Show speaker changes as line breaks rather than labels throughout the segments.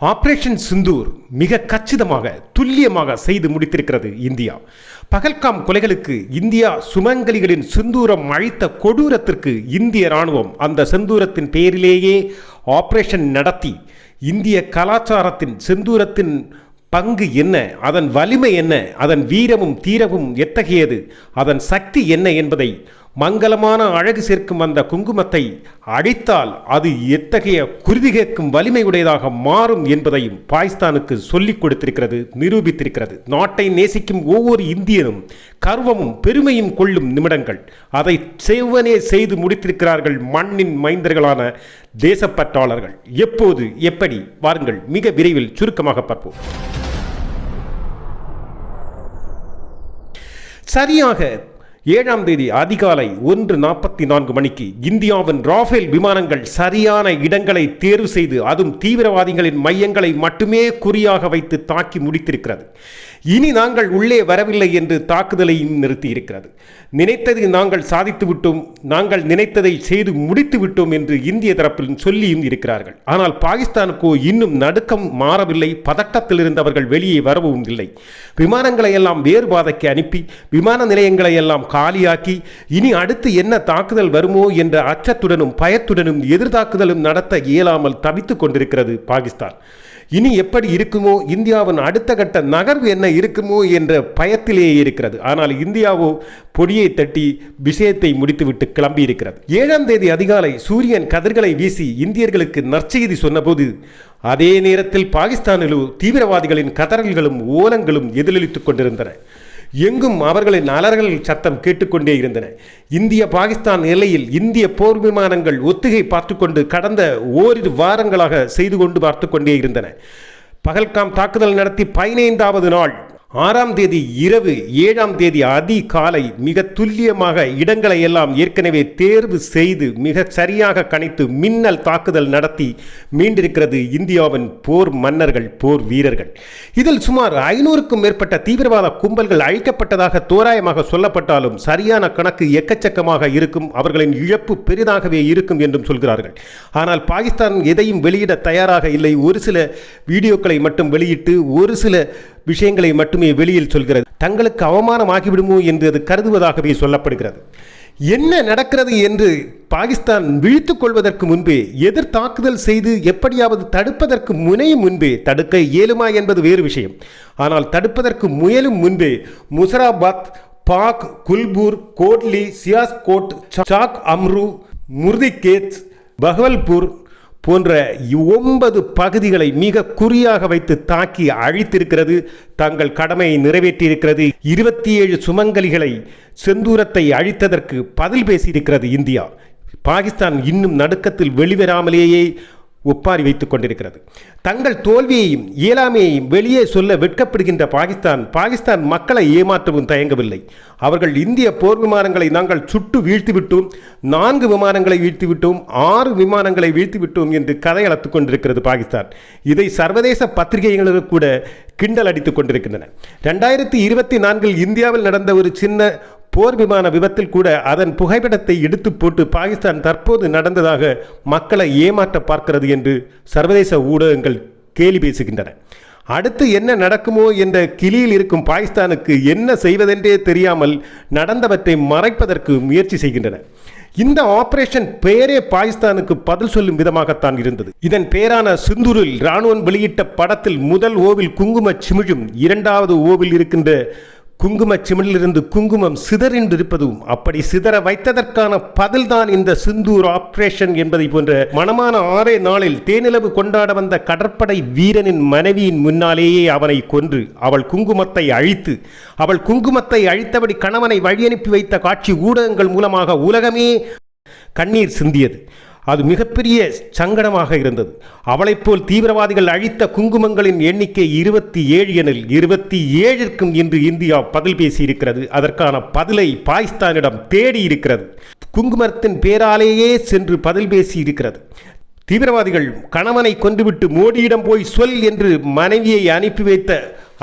Operation Sindoor மிக கச்சிதமாக துல்லியமாக செய்து முடித்திருக்கிறது இந்தியா. பகல்காம் கொலைகளுக்கு இந்தியா சுமங்கலிகளின் சிந்தூரம் அழித்த கொடூரத்திற்கு இந்திய ராணுவம் அந்த செந்தூரத்தின் பெயரிலேயே ஆபரேஷன் நடத்தி இந்திய கலாச்சாரத்தின் செந்தூரத்தின் பங்கு என்ன அதன் வலிமை என்ன அதன் வீரமும் தீரமும் எத்தகையது அதன் சக்தி என்ன என்பதை மங்களமான அழகு சேர்க்கும் அந்த குங்குமத்தை அடித்தால் அது எத்தகைய குருதி கேட்கும் வலிமையுடையதாக மாறும் என்பதையும் பாகிஸ்தானுக்கு சொல்லிக் கொடுத்திருக்கிறது நிரூபித்திருக்கிறது. நாட்டை நேசிக்கும் ஒவ்வொரு இந்தியனும் கர்வமும் பெருமையும் கொள்ளும் நிமிடங்கள். அதை செவ்வனே செய்து முடித்திருக்கிறார்கள் மண்ணின் மைந்தர்களான தேசப்பற்றாளர்கள். எப்போது எப்படி? வாருங்கள் மிக விரைவில் சுருக்கமாக பார்ப்போம். சரியாக ஏழாம் தேதி அதிகாலை ஒன்று நாற்பத்தி நான்கு மணிக்கு இந்தியாவின் ராஃபேல் விமானங்கள் சரியான இடங்களை தேர்வு செய்து அதுவும் தீவிரவாதிகளின் மையங்களை மட்டுமே குறியாக வைத்து தாக்கி முடித்திருக்கிறது. இனி நாங்கள் உள்ளே வரவில்லை என்று தாக்குதலையும் நிறுத்தி இருக்கிறது நினைத்ததை நாங்கள் சாதித்துவிட்டோம் நாங்கள் நினைத்ததை செய்து முடித்து விட்டோம் என்று இந்திய தரப்பில் சொல்லியும் இருக்கிறார்கள். ஆனால் பாகிஸ்தானுக்கோ இன்னும் நடுக்கம் மாறவில்லை. பதட்டத்தில் இருந்தவர்கள் வெளியே வரவும் இல்லை. விமானங்களை எல்லாம் வேறு பாதைக்கு அனுப்பி விமான நிலையங்களை எல்லாம் காலியாக்கி இனி அடுத்து என்ன தாக்குதல் வருமோ என்ற அச்சத்துடனும் பயத்துடனும் எதிர்தாக்குதலும் நடத்த இயலாமல் தவித்துக் கொண்டிருக்கிறது பாகிஸ்தான். இனி எப்படி இருக்குமோ இந்தியாவின் அடுத்த கட்ட நகர்வு என்ன இருக்குமோ என்ற பயத்திலேயே இருக்கிறது. ஆனால் இந்தியாவோ பொடியை தட்டி விஷயத்தை முடித்துவிட்டு கிளம்பி இருக்கிறது ஏழாம் தேதி அதிகாலை சூரியன் கதிர்களை வீசி இந்தியர்களுக்கு நற்செய்தி சொன்னபோது அதே நேரத்தில் பாகிஸ்தானிலோ தீவிரவாதிகளின் கதறல்களும் ஓலங்களும் எதிரொலித்துக் கொண்டிருந்தன. எங்கும் அவர்களின் அலர்கள் சத்தம் கேட்டுக்கொண்டே இருந்தன. இந்திய பாகிஸ்தான் எல்லையில் இந்திய போர் விமானங்கள் ஒத்திகை பார்த்து கொண்டு கடந்த ஓரிரு வாரங்களாக செய்து கொண்டு பார்த்து கொண்டே இருந்தன. பகல்காம் தாக்குதல் நடத்தி பதினைந்தாவது நாள் ஆறாம் தேதி இரவு ஏழாம் தேதி அதிகாலை மிக துல்லியமாக இடங்களை எல்லாம் ஏற்கனவே தேர்வு செய்து மிக சரியாக கணித்து மின்னல் தாக்குதல் நடத்தி மீண்டிருக்கிறது இந்தியாவின் போர் மன்னர்கள் போர் வீரர்கள். இதில் சுமார் ஐநூறுக்கும் மேற்பட்ட தீவிரவாத கும்பல்கள் அழிக்கப்பட்டதாக தோராயமாக சொல்லப்பட்டாலும் சரியான கணக்கு எக்கச்சக்கமாக இருக்கும் அவர்களின் இழப்பு பெரிதாகவே இருக்கும் என்றும் சொல்கிறார்கள். ஆனால் பாகிஸ்தான் எதையும் வெளியிட தயாராக இல்லை. ஒரு சில வீடியோக்களை மட்டும் வெளியிட்டு ஒரு சில விஷயங்களை மட்டுமே வெளியில் சொல்கிறது. தங்களுக்கு அவமானமாகிவிடுமோ என்று அது கருதுவதாகவே சொல்லப்படுகிறது. என்ன நடக்கிறது என்று பாகிஸ்தான் விழித்துக் கொள்வதற்கு முன்பே எதிர் தாக்குதல் செய்து எப்படியாவது தடுப்பதற்கு முனையும் முன்பே தடுக்க இயலுமா என்பது வேறு விஷயம். ஆனால் தடுப்பதற்கு முயலும் முன்பே முசராபாத் பாக் குல்பூர் கோட்லி சியாஸ்கோட் சாக் அம்ரு முர்திகேத் பகவல்பூர் போன்ற ஒன்பது பகுதிகளை மிக குறியாக வைத்து தாக்கி அழித்திருக்கிறது தங்கள் கடமையை நிறைவேற்றியிருக்கிறது. இருபத்தி ஏழு சுமங்கலிகளை செந்தூரத்தை அழித்ததற்கு பதில் பேசியிருக்கிறது இந்தியா. பாகிஸ்தான் இன்னும் நடுக்கத்தில் வெளிவராமலேயே ஒப்பாரி வைத்துக் கொண்டிருக்கிறது. தங்கள் தோல்வியையும் இயலாமையையும் வெளியே சொல்ல வெட்கப்படுகின்ற பாகிஸ்தான் பாகிஸ்தான் மக்களை ஏமாற்றவும் தயங்கவில்லை. அவர்கள் இந்திய போர் விமானங்களை நாங்கள் சுட்டு வீழ்த்திவிட்டோம் நான்கு விமானங்களை வீழ்த்திவிட்டோம் ஆறு விமானங்களை வீழ்த்திவிட்டோம் என்று கதை அளத்துக் கொண்டிருக்கிறது பாகிஸ்தான். இதை சர்வதேச பத்திரிகைகளுக்கு கூட கிண்டல் அடித்துக் கொண்டிருக்கின்றன. ரெண்டாயிரத்தி இருபத்தி நான்கில் இந்தியாவில் நடந்த ஒரு சின்ன போர் விமான விபத்தில் கூட அதன் புகைப்படத்தை எடுத்து போட்டு பாகிஸ்தான் தற்போது நடந்ததாக மக்களை ஏமாற்ற பார்க்கிறது என்று சர்வதேச ஊடகங்கள் கேலி பேசுகின்றன. அடுத்து என்ன நடக்குமோ என்ற கிளியில் இருக்கும் பாகிஸ்தானுக்கு என்ன செய்வதென்றே தெரியாமல் நடந்தவற்றை மறைப்பதற்கு முயற்சி செய்கின்றன. இந்த ஆபரேஷன் பெயரே பாகிஸ்தானுக்கு பதில் சொல்லும் விதமாகத்தான் இருந்தது. இதன் பெயரான சிந்தூரில் ராணுவம் வெளியிட்ட படத்தில் முதல் ஓவில் குங்கும சிமிழும் இரண்டாவது ஓவில் இருக்கின்ற குங்குமச் சிமிழிலிருந்து குங்குமம் சிதறின்றிருப்பதும் அப்படி சிதற வைத்ததற்கான பதில்தான் இந்த சிந்தூர் ஆபரேஷன் என்பதை போன்ற மனமான ஆறே நாளில் தேனிலவு கொண்டாட வந்த கடற்படை வீரனின் மனைவியின் முன்னாலேயே அவனை கொன்று அவள் குங்குமத்தை அழித்து அவள் குங்குமத்தை அழித்தபடி கணவனை வழியனுப்பி வைத்த காட்சி ஊடகங்கள் மூலமாக உலகமே கண்ணீர் சிந்தியது. அது மிகப்பெரிய சங்கடமாக இருந்தது. அவளைப் போல் தீவிரவாதிகள் அழித்த குங்குமங்களின் எண்ணிக்கை இருபத்தி ஏழு எனில் இருபத்தி ஏழிற்கும் இன்று இந்தியா பதில் பேசியிருக்கிறது. அதற்கான பதிலை பாகிஸ்தானிடம் தேடி இருக்கிறது. குங்குமத்தின் பேராலேயே சென்று பதில் பேசி இருக்கிறது தீவிரவாதிகள் கணவனை கொண்டுவிட்டு மோடியிடம் போய் சொல் என்று மனைவியை அனுப்பி வைத்த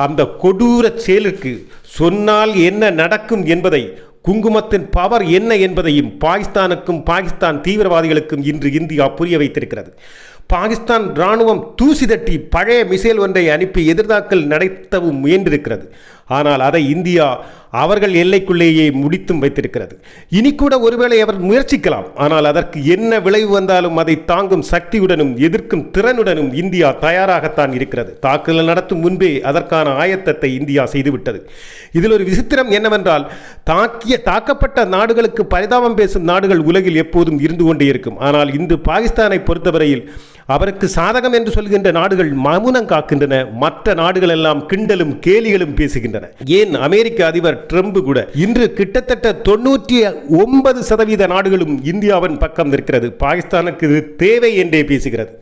அந்த கொடூர செயலுக்கு சொன்னால் என்ன நடக்கும் என்பதை குங்குமத்தின் பவர் என்ன என்பதையும் பாகிஸ்தானுக்கும் பாகிஸ்தான் தீவிரவாதிகளுக்கும் இன்று இந்தியா புரிய வைத்திருக்கிறது. பாகிஸ்தான் இராணுவம் தூசி தட்டி பழைய மிசைல் ஒன்றை அனுப்பி எதிர்தாக்கல் நடத்தவும் முயன்றிருக்கிறது. ஆனால் அதை இந்தியா அவர்கள் எல்லைக்குள்ளேயே முடித்தும் வைத்திருக்கிறது. இனி கூட ஒருவேளை அவர் முயற்சிக்கலாம். ஆனால் அதற்கு என்ன விளைவு வந்தாலும் அதை தாங்கும் சக்தியுடனும் எதிர்க்கும் திறனுடனும் இந்தியா தயாராகத்தான் இருக்கிறது. தாக்குதல் நடத்தும் முன்பே அதற்கான ஆயத்தத்தை இந்தியா செய்துவிட்டது. இதில் ஒரு விசித்திரம் என்னவென்றால் தாக்கிய தாக்கப்பட்ட நாடுகளுக்கு பரிதாபம் பேசும் நாடுகள் உலகில் எப்போதும் இருந்து கொண்டே இருக்கும். ஆனால் இன்று பாகிஸ்தானை பொறுத்தவரையில் அவருக்கு சாதகம் என்று சொல்கின்ற நாடுகள் மவுனம் காக்கின்றன. மற்ற நாடுகள் எல்லாம் கிண்டலும் கேலிகளும் பேசுகின்றன. ஏன் அமெரிக்க அதிபர் ட்ரம்ப் கூட இன்று கிட்டத்தட்ட தொண்ணூற்றி ஒன்பது சதவீத நாடுகளும் இந்தியாவின் பக்கம் இருக்கிறது பாகிஸ்தானுக்கு இது தேவை என்றே பேசுகிறது.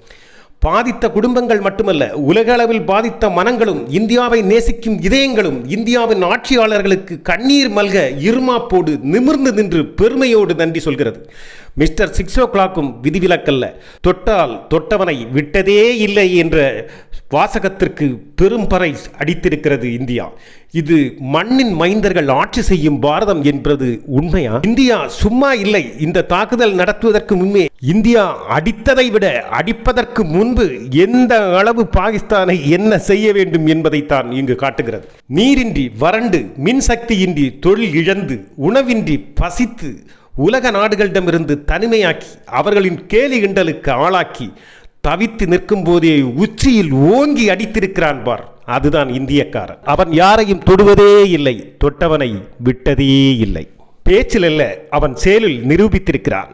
பாதித்த குடும்பங்கள் மட்டுமல்ல உலக அளவில் பாதித்த மனங்களும் இந்தியாவை நேசிக்கும் இதயங்களும் இந்தியாவின் ஆட்சியாளர்களுக்கு கண்ணீர் மல்க இருமாப்போடு நிமிர்ந்து நின்று பெருமையோடு நன்றி சொல்கிறது. மிஸ்டர் சிக்ஸ் ஓ கிளாக்கும் விதிவிலக்கல்ல தொட்டால் தொட்டவனை விட்டதே இல்லை என்ற வாசகத்திற்கு பெரும் பறை அடித்திருக்கிறது இந்தியா. இது மண்ணின் மைந்தர்கள் ஆட்சி செய்யும் பாரதம் என்பது உண்மையா? இந்தியா சும்மா இல்லை. இந்த தாக்குதல் நடத்துவதற்கு முன்னே இந்தியா அடித்ததை விட அடிப்பதற்கு முன்பு எந்த அளவு பாகிஸ்தானை என்ன செய்ய வேண்டும் என்பதைத்தான் இங்கு காட்டுகிறது. நீரின்றி வறண்டு மின்சக்தியின்றி தொழில் இழந்து உணவின்றி பசித்து உலக நாடுகளிடமிருந்து தனிமையாக்கி அவர்களின் கேலி கிண்டலுக்கு ஆளாக்கி தவித்து நிற்கும் போதே உச்சியில் ஓங்கி அடித்திருக்கிறான் பார். அதுதான் இந்தியக்காரன். அவன் யாரையும் தொடுவதே இல்லை தொட்டவனை விட்டதே இல்லை. பேச்சில் அல்ல அவன் செயலில் நிரூபித்திருக்கிறான்.